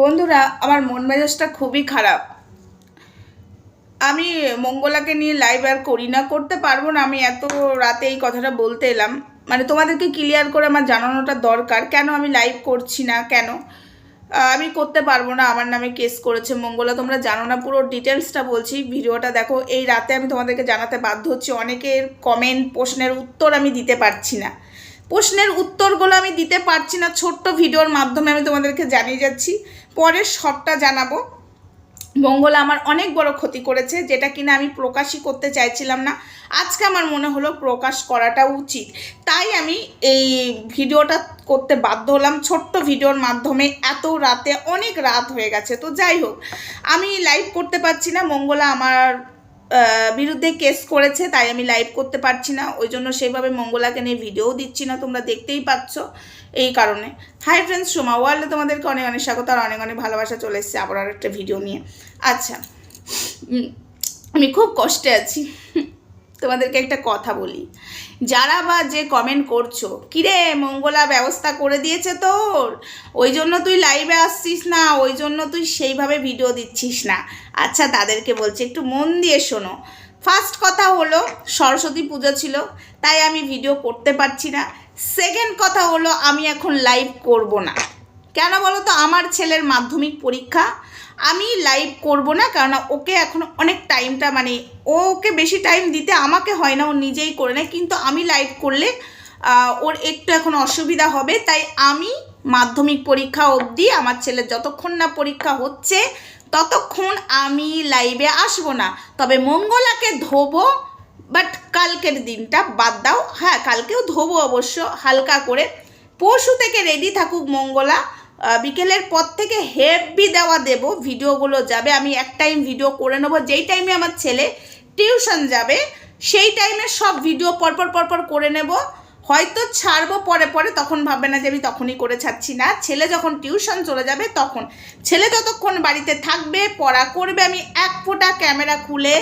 বন্ধুরা, আমার মন মেজাজটা খুবই খারাপ। আমি মঙ্গলাকে নিয়ে লাইভ আর করি না, করতে পারব না, আমি এত রাতে এই কথাটা বলতে এলাম। মানে তোমাদেরকে ক্লিয়ার করে আমার জানানোটা দরকার, কেন আমি লাইভ করছি না, কেন? আমি করতে পারব না, আমার নামে কেস করেছে মঙ্গলা, তোমরা জানো না, পুরো ডিটেলসটা বলছি, ভিডিওটা দেখো, এই রাতে আমি তোমাদেরকে জানাতে বাধ্য হচ্ছি, অনেকের কমেন্ট প্রশ্নের উত্তর আমি দিতে পারছি না। প্রশ্নের উত্তরগুলো আমি দিতে পারছি না, ছোট্ট ভিডিওর মাধ্যমে আমি তোমাদেরকে জানিয়ে যাচ্ছি। পরে সবটা জানাব। মঙ্গলা আমার অনেক বড় ক্ষতি করেছে, যেটা কিনা আমি প্রকাশই করতে চাইছিলাম না। আজকে আমার মনে হলো প্রকাশ করাটা উচিত। তাই আমি এই ভিডিওটা করতে বাধ্য হলাম। ছোট্ট ভিডিওর মাধ্যমে এত রাতে অনেক রাত হয়ে গেছে। তো যাই হোক, আমি লাইভ করতে পারছি না। মঙ্গলা আমার বিরুদ্ধে কেস করেছে, তাই আমি লাইভ করতে পারছি না। ওই জন্য সেইভাবে মঙ্গলাকে নিয়ে ভিডিও দিচ্ছি না, তোমরা দেখতেই পাচ্ছ এই কারণে। হাই ফ্রেন্ডস সোমা ওয়ার্ল্ডে তোমাদেরকে অনেক অনেক স্বাগত আর অনেক অনেক ভালোবাসা চলে এসছে আবার আর একটা ভিডিও নিয়ে। আচ্ছা আমি খুব কষ্টে আছি। তোমাদেরকে একটা কথা বলি। যারা বা যে কমেন্ট করছ, কিরে, মঙ্গলা ব্যবস্থা করে দিয়েছে তোর? ওই জন্য তুই লাইভে আসছিস না, ওই জন্য তুই সেইভাবে ভিডিও দিচ্ছিস না। আচ্ছা তাদেরকে বলছি, একটু মন দিয়ে শোনো। ফার্স্ট কথা হলো, সরস্বতী পুজো ছিল, তাই আমি ভিডিও করতে পারছি না। সেকেন্ড কথা হলো, আমি এখন লাইভ করব না। কেন বলো তো? আমার ছেলের মাধ্যমিক পরীক্ষা। আমি লাইভ করব না কারণ ওকে এখন অনেক টাইমটা মানে ওকে বেশি টাইম দিতে আমাকে হয় না, ও নিজেই করে নেয়। কিন্তু আমি লাইভ করলে ওর একটু এখন অসুবিধা হবে। তাই আমি মাধ্যমিক পরীক্ষা অবধি আমার ছেলের যতক্ষণ না পরীক্ষা হচ্ছে, ততক্ষণ আমি লাইভে আসব না। তবে মঙ্গলাকে ধোবো বাট কালকের দিনটা বাদ দাও। হ্যাঁ কালকেও ধোবো অবশ্য, হালকা করে। পরশু থেকে রেডি থাকুক মঙ্গলা। বিকেলের পর থেকে হেভি দেওয়া দেব। ভিডিওগুলো যাবে, আমি এক টাইম ভিডিও করে নেব। যেই টাইমে আমার ছেলে টিউশন যাবে, সেই টাইমে সব ভিডিও পরপর পরপর করে নেব। হয়তো ছাড়বো পরে পরে, তখন ভাববে না যে আমি তখনই করে ছাড়ছি না। ছেলে যখন টিউশন চলে যাবে, তখন। ছেলে যতক্ষণ বাড়িতে থাকবে, পড়া করবে। আমি এক ফোঁটা ক্যামেরা খুলে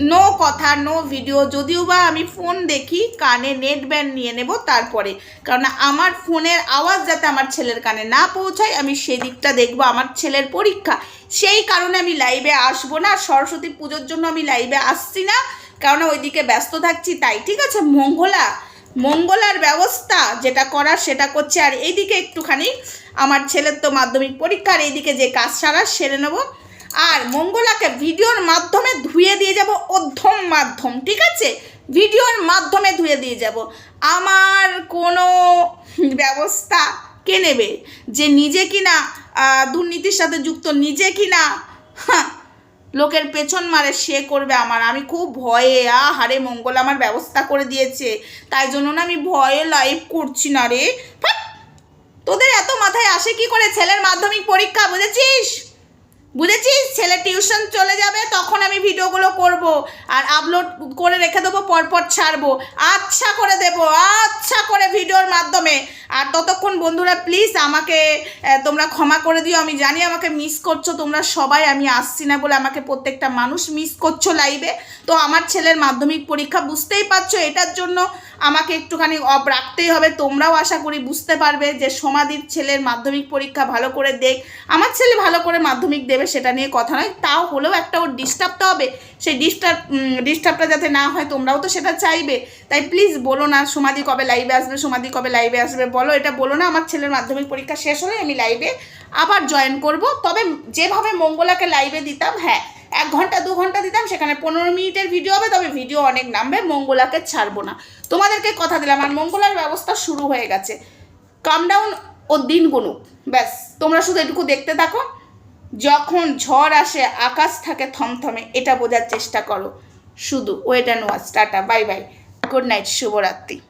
নো কথা, নো ভিডিও যদিও বা আমি ফোন দেখি, কানে নেট ব্যান্ড নিয়ে নেব তারপরে। কারণ আমার ফোনের আওয়াজ যাতে আমার ছেলের কানে না পৌঁছায়, আমি সেদিকটা দেখব আমার ছেলের পরীক্ষা। সেই কারণে আমি লাইভে আসব না সরস্বতী পুজোর জন্য আমি লাইভে আসছি না। কারণ ওইদিকে ব্যস্ত থাকছি, তাই, ঠিক আছে? মঙ্গলা, মঙ্গলার ব্যবস্থা, যেটা করার সেটা করছে। আর এইদিকে একটুখানি, আমার ছেলের তো মাধ্যমিক পরীক্ষার এইদিকে যে কাজ সারা, সেরে নেব। আর মঙ্গলাকে ভিডিওর মাধ্যমে ধুয়ে দিয়ে যাব অধ্যম মাধ্যম, ঠিক আছে? ভিডিওর মাধ্যমে ধুয়ে দিয়ে যাব। আমার কোনো ব্যবস্থা কে নেবে? যে নিজে কিনা দুর্নীতির সাথে যুক্ত নিজে কিনা? লোকের পেছন মারে সে করবে আমার। আমি খুব ভয়ে আ হারে মঙ্গল আমার ব্যবস্থা করে দিয়েছে। তাই জন্য না আমি ভয়ে লাইভ করছি না রে। তোদের এত মাথায় আসে কি করে ছেলের মাধ্যমিক পরীক্ষা, বুঝেছিস? বুঝেছিস? ছেলে টিউশন চলে যাবে তখন আমি ভিডিওগুলো করব আর আপলোড করে রেখে দেবো, পরপর ছাড়বো। আচ্ছা করে দেবো আচ্ছা করে ভিডিওর মাধ্যমে। আর ততক্ষণ বন্ধুরা প্লিজ আমাকে তোমরা ক্ষমা করে দিও। আমি জানি আমাকে মিস করছ, তোমরা সবাই, আমি আসছি না বলে আমাকে প্রত্যেকটা মানুষ মিস করছ লাইভে তো আমার ছেলের মাধ্যমিক পরীক্ষা বুঝতেই পারছ, এটার জন্য আমাকে একটুখানি অফ রাখতেই হবে। তোমরাও আশা করি বুঝতে পারবে যে সমাধির ছেলের মাধ্যমিক পরীক্ষা ভালো করে দেখ। আমার ছেলে ভালো করে মাধ্যমিক দেবে, সেটা নিয়ে কথা নয়। তাও হলেও একটা ওর ডিস্টার্ব তো হবে। সেই ডিস্টার্ব ডিস্টার্বটা যাতে না হয়, তোমরাও তো সেটা চাইবে। তাই প্লিজ বলো না সমাধি কবে লাইভে আসবে সমাধি কবে লাইভে আসবে, বলো, এটা বলো না, আমার ছেলের মাধ্যমিক পরীক্ষা শেষ হলে আমি লাইভে আবার জয়েন করব। তবে যেভাবে মঙ্গলাকে লাইভে দিতাম হ্যাঁ এক ঘণ্টা, দু ঘণ্টা দিতাম, সেখানে পনেরো মিনিটের ভিডিও হবে, তবে ভিডিও অনেক নামবে, মঙ্গলাকে ছাড়বো না। তোমাদেরকে কথা দিলাম, আর মঙ্গলার ব্যবস্থা শুরু হয়ে গেছে। কাম ডাউন ও দিন গুনুক ব্যাস, তোমরা শুধু এটুকু দেখতে থাকো। যখন ঝড় আসে, আকাশ থাকে থমথমে, এটা বোঝার চেষ্টা করো। শুধু wait and watch tata bye bye good night শুভরাত্রি।